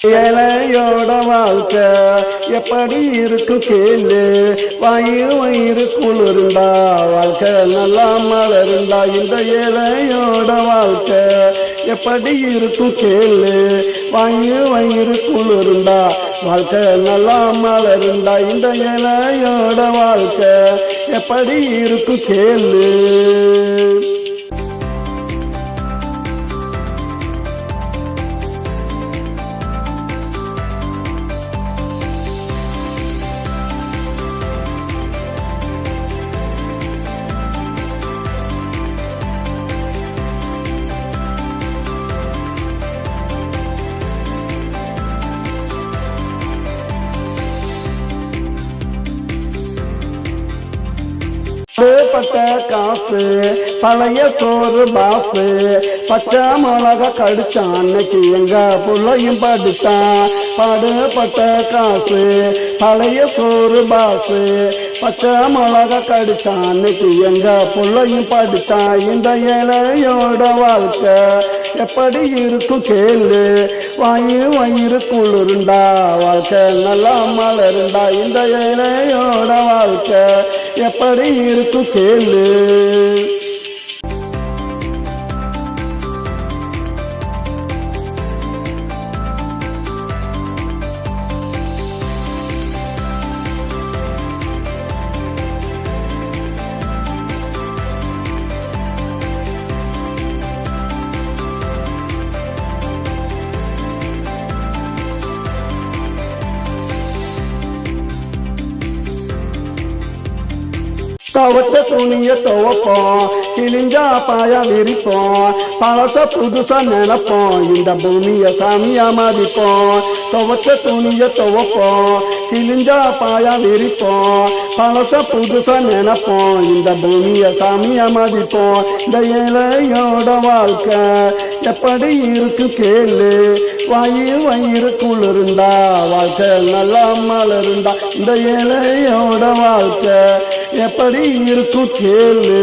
ஏழையோட வாழ்க்கை எப்படி இருக்கு கேளு? வாயு வயிறு குளிர்ந்தா வாழ்க்கை நல்லா மலர்ந்தா இந்த ஏழையோட வாழ்க்கை எப்படி இருக்கும் கேளு? வாயு வயிறு குளிர்ந்தா வாழ்க்கை நல்லா மலர்ந்தா இந்த ஏழையோட வாழ்க்கை எப்படி இருக்கும் கேளு? பட்ட காசு பழைய சோறு பாசு. பச்சை மிளகா கடிச்சான் அன்னைக்கு எங்க புள்ளையும் படித்தான். பாடுபட்ட காசு பழைய சோறு பாசு. பச்சை மிளகா கடிச்சான் அன்னைக்கு எங்க புள்ளையும் படித்தான். இந்த இலையோட வாழ்க்கை எப்படி இருக்கும் கேளு. வாயு வயிறு குளிருண்டா வாழ்க்கை நல்லா மலருண்டா இந்த இலையோட வாழ்க்கை எப்படி இருக்கும் கேளு துவச்ச துணிய துவப்போம் கிழிஞ்சா பாய விரிப்போம் பழச புதுசா நினைப்போம் இந்த பூமிய சாமியா மதிப்போம் துவச்ச துணிய துவப்போம் கிழிஞ்சா பாய விரிப்போம் பழச புதுசா நினைப்போம் இந்த பூமிய சாமியா மதிப்போம் இந்த ஏழையோட வாழ்க்கை எப்படி இருக்கு கேளு. வாயு வயிறு குளிருந்தா வாழ்க்கை நல்லா மலருந்தா இந்த ஏழையோட வாழ்க்கை எப்படி இருக்கும் கேளு